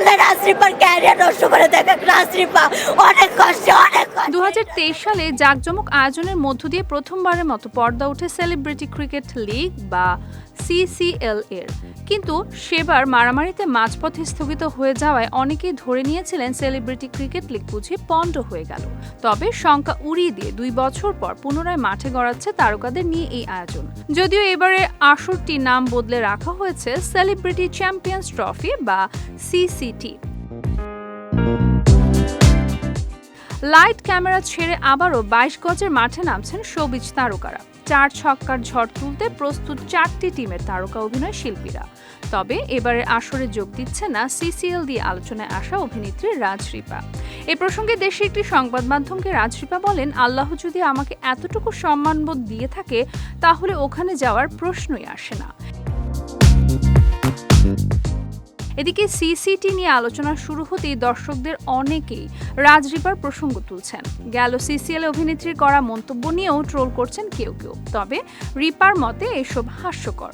বললে রাজরিপার ক্যারিয়ার নষ্ট করে দেবে। রাজরিপা অনেক কষ্ট, অনেক দু সালে জাঁকজমক আয়োজনের মধ্য দিয়ে প্রথমবারের মতো পর্দা উঠে সেলিব্রিটি ক্রিকেট লিগ বা সিসিএল এর কিন্তু সেবার মারামারিতে মাঝপথে স্থগিত হয়ে যাওয়ায় অনেকেই ধরে নিয়েছিলেন সেলিব্রিটি ক্রিকেট লিগ বুঝে পণ্ড হয়ে গেল। তবে শঙ্কা উড়িয়ে দিয়ে দুই বছর পর পুনরায় মাঠে গড়াচ্ছে তারকাদের নিয়ে এই আয়োজন। যদিও এবারে আসরটি নাম বদলে রাখা হয়েছে সেলিব্রিটি চ্যাম্পিয়ন্স ট্রফি বা সিসিটি। লাইট ক্যামেরা ছেড়ে আবারও বাইশ গজের মাঠে নামছেন সবিজ তারকারা। চার ছক্কার ঝড় তুলতে প্রস্তুত চারটি টিমের তারকা অভিনয় শিল্পীরা। তবে এবারে আসরে যোগ দিচ্ছে না সিসিএল দিয়ে আলোচনায় আসা অভিনেত্রী রাজরিপা। এ প্রসঙ্গে দেশে একটি সংবাদ মাধ্যমকে রাজরিপা বলেন, আল্লাহ যদি আমাকে এতটুকু সম্মানবোধ দিয়ে থাকে, তাহলে ওখানে যাওয়ার প্রশ্নই আসে না। এদিকে সিসিটি নিয়ে আলোচনা শুরু হতেই দর্শকদের অনেকেই রাজরিপার প্রসঙ্গ তুলছেন। গেল সিসিএল অভিনেত্রীর করা মন্তব্য নিয়েও ট্রোল করছেন কেউ কেউ। তবে রিপার মতে এসব হাস্যকর।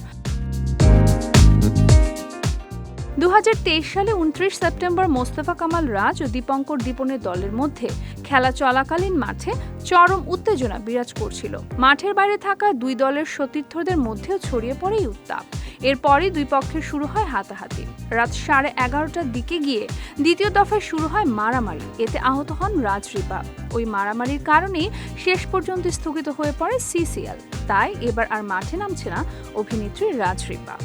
সালে উনত্রিশ সেপ্টেম্বর মোস্তফা কামাল রাজ ও দীপঙ্কর দীপনের দলের মধ্যে খেলা চলাকালীন মাঠে চরম উত্তেজনা বিরাজ করছিল। মাঠের বাইরে থাকা দুই দলের সতীর্থদের মধ্যেও ছড়িয়ে পড়ে উত্তাপ। এরপরই দুই পক্ষের শুরু হয় হাতাহাতি। রাত সাড়ে এগারোটার দিকে গিয়ে দ্বিতীয় দফায় শুরু হয় মারামারি। এতে আহত হন রাজ রিপা। ওই মারামারির কারণেই শেষ পর্যন্ত স্থগিত হয়ে পড়ে সিসিএল। তাই এবার আর মাঠে নামছে না অভিনেত্রী রাজ রিপা।